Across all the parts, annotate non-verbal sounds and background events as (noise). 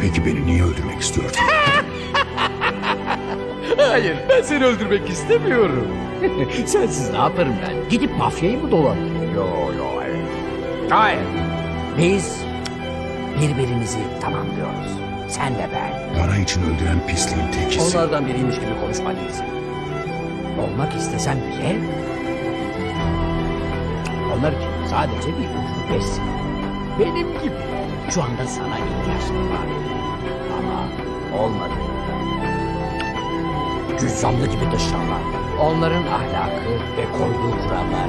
Peki beni niye öldürmek istiyorsun? (laughs) Hayır ben seni öldürmek istemiyorum. (laughs) Sensiz ne yaparım ben? Gidip mafyayı mı dolanırım? Yo yo hayır. Hayır. Biz birbirimizi tamamlıyoruz. Sen de ben. Para için öldüren pisliğin tekisin. Onlardan biriymiş gibi konuşma değilsin. Olmak istesen bile... Onlar için sadece bir ucubessin. Benim gibi. Şu anda sana ihtiyaçları var. Ama olmadı. Cüzzamlı gibi dışlarlar. Onların ahlakı ve koyduğu kurallar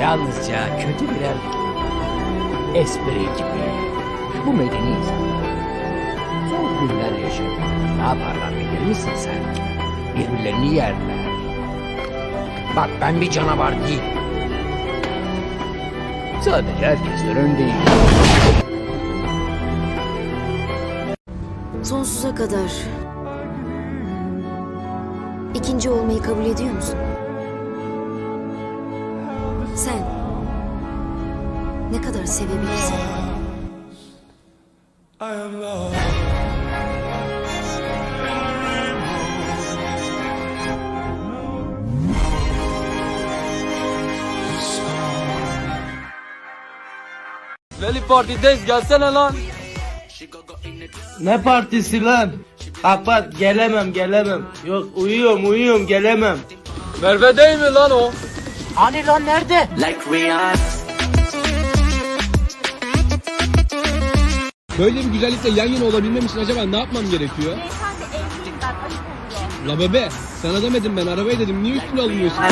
yalnızca kötü birer espri gibi. Bu medeni insanlar zor günler yaşadı. Ne yaparlar bilir misin sen? Birbirlerini yerler. Bak ben bir canavar değilim. Sadece herkesten öndeyim. Sonsuza kadar ikinci olmayı kabul ediyor musun? Sen ne kadar sevebilirsin? Veli partideyiz gelsene lan. Ne partisi lan? Kapat gelemem gelemem. Yok uyuyorum uyuyorum gelemem. Merve değil mi lan o? Hani lan nerede? Böyle bir güzellikle yan yana olabilmem için acaba ne yapmam gerekiyor? La bebe, sana demedim ben arabayı dedim niye üstüne alınıyorsun?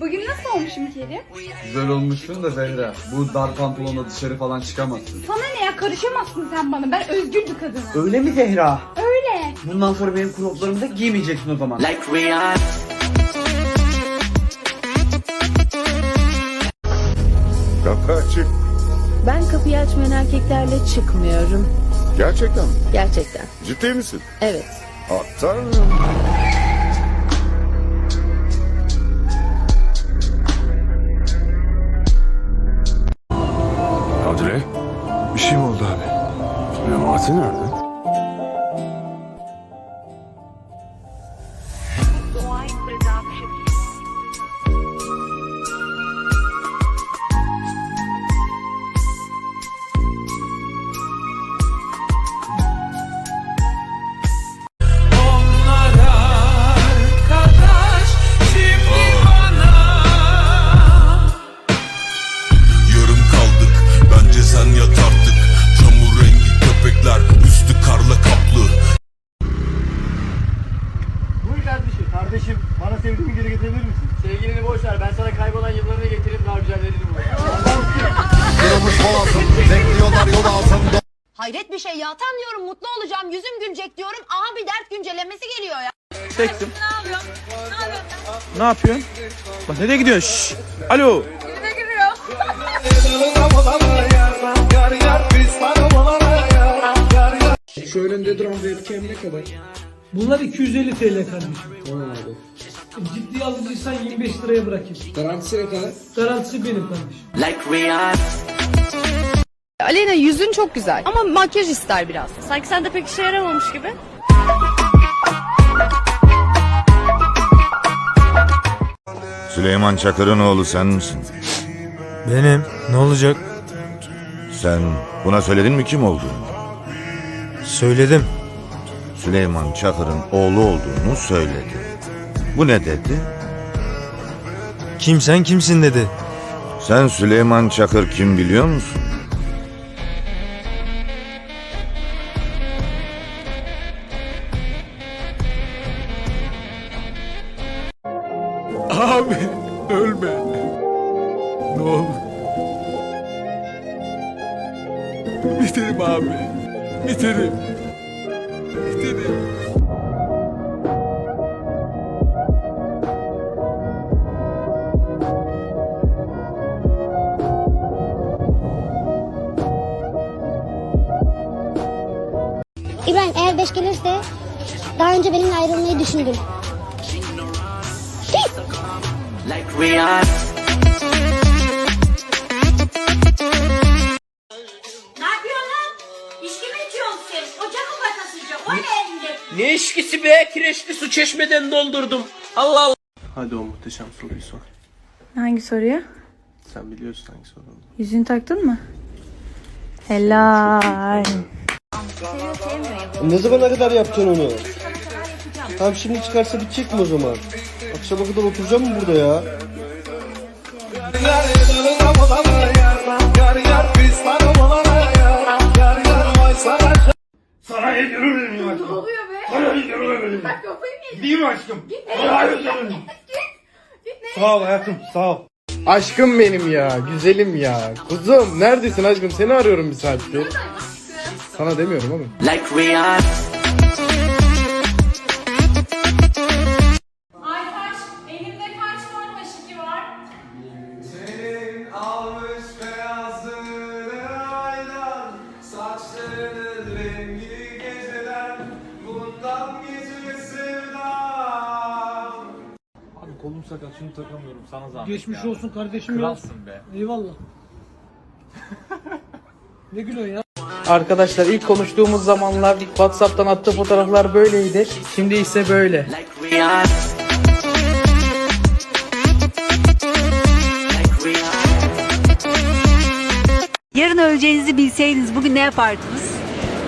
Bugün nasıl olmuşum Kerim? Güzel olmuşsun da Zehra. Bu dar pantolonla dışarı falan çıkamazsın. Sana ne ya karışamazsın sen bana. Ben özgür bir kadınım. Öyle mi Zehra? Öyle. Bundan sonra benim kroplarımı da giymeyeceksin o zaman. Kapı açık. Ben kapıyı açmayan erkeklerle çıkmıyorum. Gerçekten mi? Gerçekten. Ciddi misin? Evet. Ah oldu abi? Memati nerede? Hayret bir şey ya. Tam diyorum mutlu olacağım. Yüzüm gülecek diyorum. Aha bir dert güncellemesi geliyor ya. Tektim. Ne yapıyorsun? Ne yapıyorsun? Ne yapıyorsun? Bak nereye gidiyorsun? Şşş. Alo. Yüzüme giriyor. Şu önünde duran webcam ne kadar? Bunlar 250 TL kardeşim. Ciddi alıcıysan 25 liraya bırakayım. Garantisi ne kadar? Garantisi benim kardeşim. Aleyna yüzün çok güzel ama makyaj ister biraz. Sanki sende pek işe yaramamış gibi. Süleyman Çakır'ın oğlu sen misin? Benim ne olacak? Sen buna söyledin mi kim olduğunu? Söyledim Süleyman Çakır'ın oğlu olduğunu söyledi. Bu ne dedi? Kim sen kimsin dedi Sen Süleyman Çakır kim biliyor musun? Abi ölme. Ne olur. Biterim abi. Biterim Biterim İbrahim eğer 5 gelirse daha önce benimle ayrılmayı düşündüm. Ne yapıyorsun lan? İçki mi içiyorsun sen? Ocak mı bakasıca? O ne elinde? Ne işkisi be? Kireçli su çeşmeden doldurdum. Allah Allah. Hadi o muhteşem soruyu sor. Hangi soruyu? Sen biliyorsun hangi soru olduğunu. Yüzünü taktın mı? Helal. Ne zamana kadar yapacaksın onu? Tam şimdi çıkarsa bitecek mi o zaman? Akşama kadar oturacağım mı burada ya? Sağ ol hayatım sağ ol. Aşkım benim ya, güzelim ya. Kuzum neredesin aşkım? Seni arıyorum bir saattir. Sana demiyorum ama. Aytaç, sakat şunu takamıyorum sana zahmet Geçmiş olsun kardeşim ya. Kralsın be. Eyvallah. ne gülüyorsun ya? Arkadaşlar ilk konuştuğumuz zamanlar WhatsApp'tan attığı fotoğraflar böyleydi. Şimdi ise böyle. Yarın öleceğinizi bilseydiniz bugün ne yapardınız?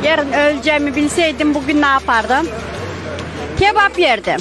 Yarın öleceğimi bilseydim bugün ne yapardım? Kebap yerdim.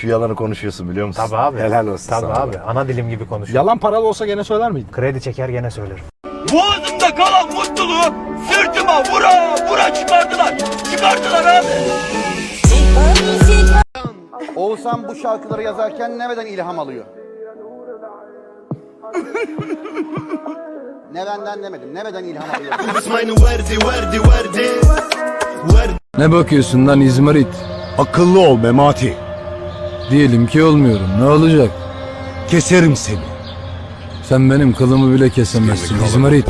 Şu yalanı konuşuyorsun biliyor musun? Tabii abi. Helal olsun Tabii sana. abi. Ana dilim gibi konuş. Yalan paralı olsa gene söyler miydin? Kredi çeker gene söylerim. Boğazımda kalan mutluluğu sırtıma vura vura çıkardılar. Çıkardılar abi. Oğuzhan bu şarkıları yazarken nereden ilham alıyor? (laughs) Nereden demedim. Nereden ilham alıyor? Ne bakıyorsun lan İzmarit? Akıllı ol Memati. Diyelim ki olmuyorum. Ne olacak? Keserim seni. Sen benim kılımı bile kesemezsin İzmarit.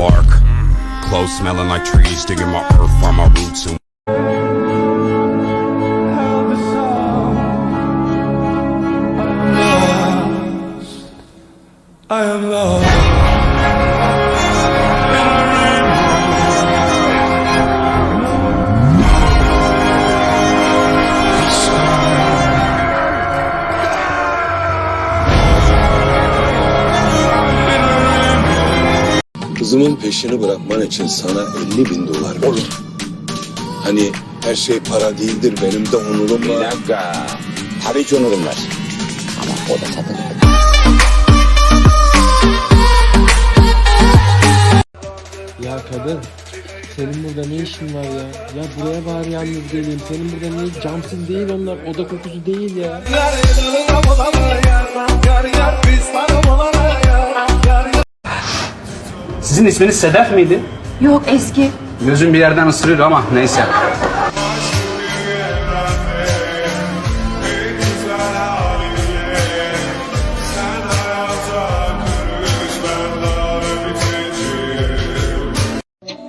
Kızımın peşini bırakman için sana 50 bin dolar olur. Hani her şey para değildir benim de onurum var. Bir dakika. Tabii ki onurum var. Ama o da satılık. Ya kadın senin burada ne işin var ya? Ya buraya bari yalnız geleyim. Senin burada ne camsız değil onlar. Oda kokusu değil ya. Sizin isminiz Sedef miydi? Yok eski. Gözüm bir yerden ısırıyor ama neyse.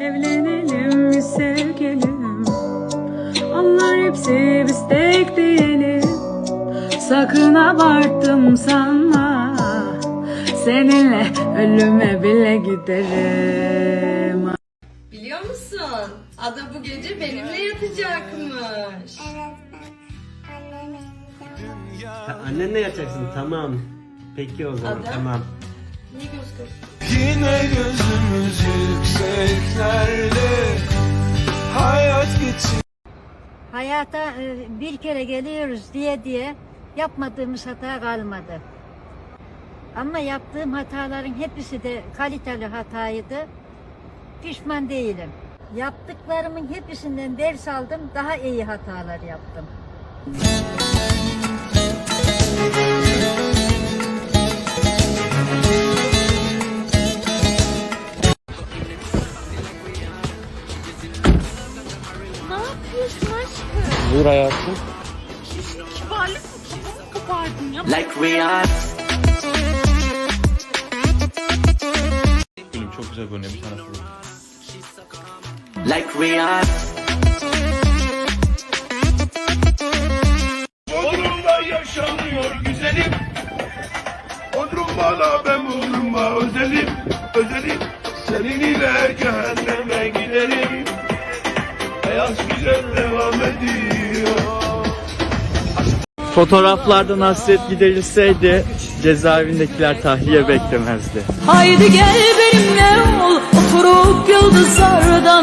Evlenelim mi sevgilim? Onlar hepsi biz tek diyelim. Sakın abarttım sanma. Seninle ölüme bile giderim. Biliyor musun? Ada bu gece benimle yatacakmış. Annenle yatacaksın tamam. Peki o zaman Ada? tamam. Niye göz kırpıyorsun? Yine gözümüz yükseklerde Hayat geçiyor Hayata e, bir kere geliyoruz diye diye yapmadığımız hata kalmadı. Ama yaptığım hataların hepsi de kaliteli hataydı. Pişman değilim. Yaptıklarımın hepsinden ders aldım. Daha iyi hatalar yaptım. Ne yapıyorsun aşkım? Dur hayatım. Kibarlık mı? Kopardın ya. Gülüm çok güzel görünüyor bir tane sorayım. Bodrum'da yaşanıyor güzelim. Bodrum bana ben Bodrum'a özelim Özelim. Senin ile cehenneme giderim. Hayat güzel devam ediyor. Fotoğraflardan hasret giderilseydi cezaevindekiler tahliye beklemezdi. Haydi gel benimle Vurup yıldızlardan